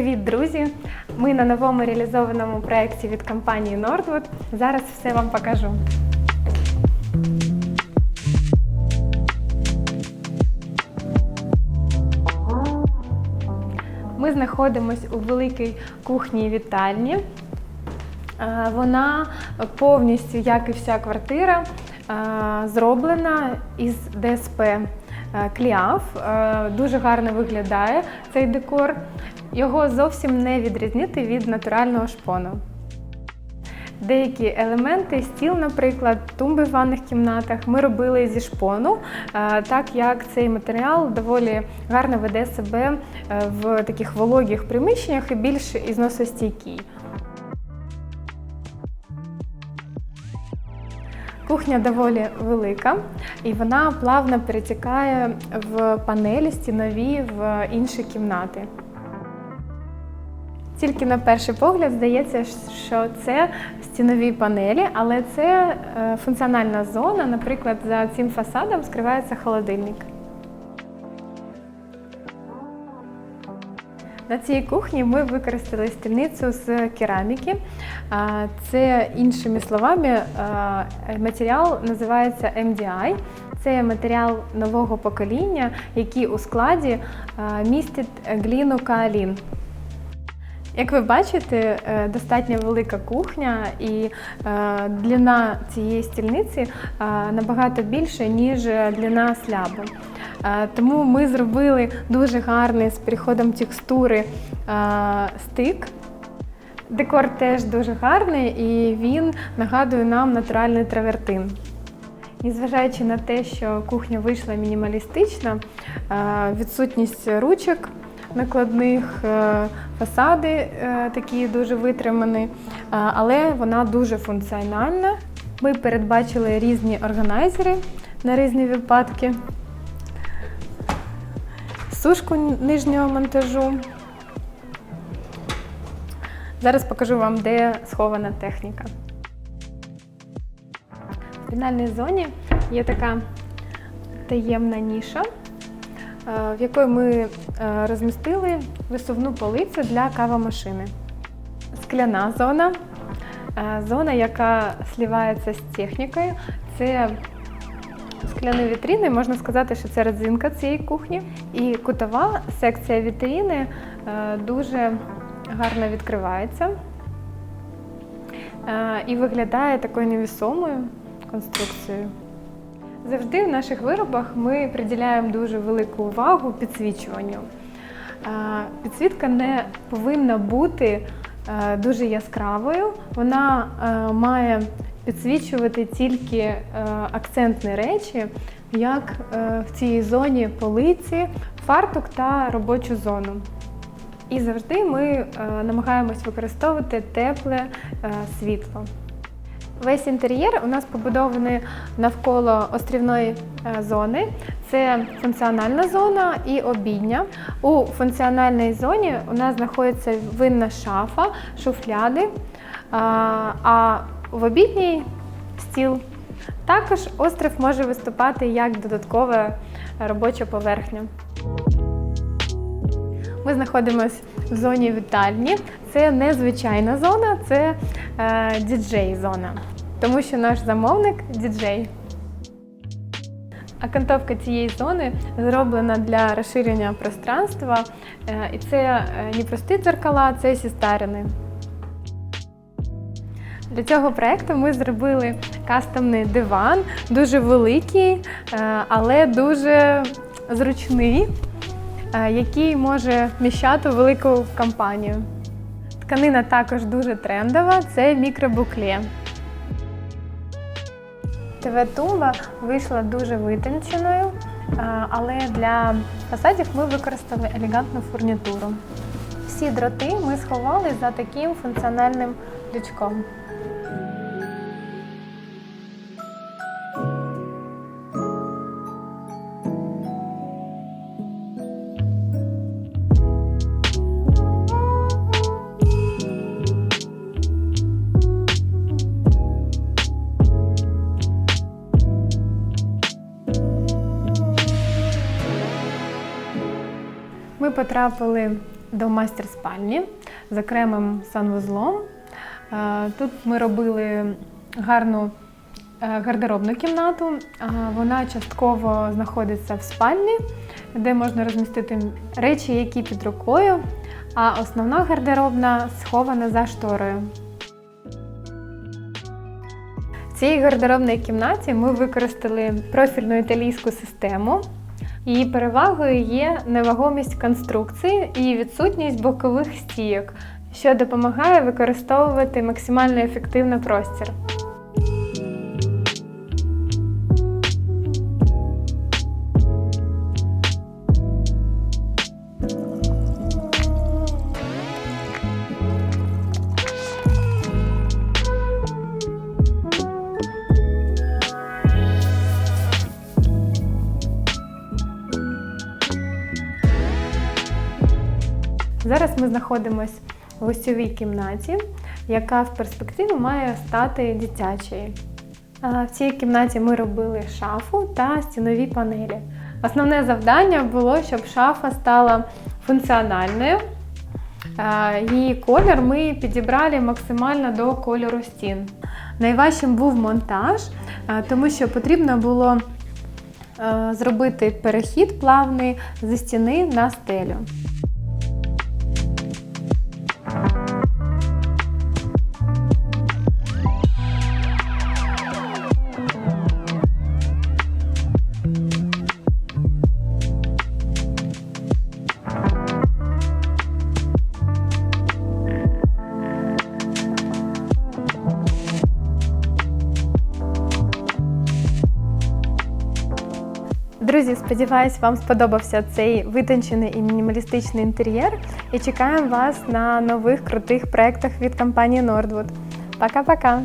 Привіт, друзі! Ми на новому реалізованому проєкті від компанії Nordwood. Зараз все вам покажу. Ми знаходимося у великій кухні вітальні. Е, Вона повністю, як і вся квартира, е, зроблена із ДСП Кліаф. Е, Дуже гарно виглядає цей декор. Його зовсім не відрізнити від натурального шпону. Деякі елементи, стіл, наприклад, тумби в ванних кімнатах, ми робили зі шпону, е, так як цей матеріал доволі гарно веде себе е, в таких вологих приміщеннях і більш ізносостійкий. Кухня доволі велика і вона плавно перетікає в панелі стінові в інші кімнати. Тільки на перший погляд здається, що це стінові панелі, але це е, функціональна зона. Наприклад, за цим фасадом скривається холодильник. На цій кухні ми використали стільницю з кераміки. Це іншими словами матеріал називається MDI. Це матеріал нового покоління, який у складі містить гліну каолін. Як ви бачите, е, достатньо велика кухня і е, длина цієї стільниці набагато більше, ніж длина слябу. Е, Тому ми зробили дуже гарний з переходом текстури е, стик. Декор теж дуже гарний і він нагадує нам натуральний травертин. Незважаючи на те, що кухня вийшла мінімалістична, е, відсутність ручок накладних, фасади такі дуже витримані, але вона дуже функціональна. Ми передбачили різні органайзери на різні випадки, сушку нижнього монтажу. Зараз покажу вам, де схована техніка. В фінальній зоні є така таємна ніша, е, в якої ми е, розмістили висувну полицю для кавомашини. Скляна зона, е, зона, яка слівається з технікою. Це скляні вітріни, можна сказати, що це родзинка цієї кухні. І кутова секція вітріни е, дуже гарно відкривається е, і виглядає такою невісомою конструкцією. Завжди в наших виробах ми приділяємо дуже велику увагу підсвічуванню. Е, Підсвітка не повинна бути дуже яскравою, вона має підсвічувати тільки е, акцентні речі, як е, в цій зоні полиці, фартук та робочу зону. І завжди ми е, намагаємось використовувати тепле е, світло. Весь інтер'єр у нас побудований навколо острівної е, зони. Це функціональна зона і обідня. У функціональній зоні у нас знаходиться винна шафа, шуфляди, а, в обідній стіл. Також острів може виступати як додаткова робоча поверхня. Ми знаходимося в зоні вітальні. Це не звичайна зона, це е, діджей-зона, тому що наш замовник діджей. Окантовка цієї зони зроблена для розширення пространства, е, і це е, не прості дзеркала, це сістарини. Для цього проєкту ми зробили кастомний диван, дуже великий, е, але дуже зручний, е, який може вміщати велику компанію. Тканина також дуже трендова, це мікробукле. ТВ-тумба вийшла дуже витонченою, е, але для фасадів ми використали елегантну фурнітуру. Всі дроти ми сховали за таким функціональним лючком. Потрапили до майстер-спальні з окремим санвузлом. Е, Тут ми робили гарну е, гардеробну кімнату. Е, Вона частково знаходиться в спальні, де можна розмістити речі, які під рукою, а основна гардеробна схована за шторою. В цій гардеробній кімнаті ми використали профільну італійську систему. Її перевагою є невагомість конструкції і відсутність бокових стійок, що допомагає використовувати максимально ефективно простір. Зараз ми знаходимося в гостьовій кімнаті, яка в перспективі має стати дитячою. В цій кімнаті ми робили шафу та стінові панелі. Основне завдання було, щоб шафа стала функціональною. Її колір ми підібрали максимально до кольору стін. Найважчим був монтаж, тому що потрібно було зробити перехід плавний зі стіни на стелю. Друзі, сподіваюсь, вам сподобався цей витончений і мінімалістичний інтер'єр. І чекаємо вас на нових крутих проєктах від компанії Nordwood. Пока-пока!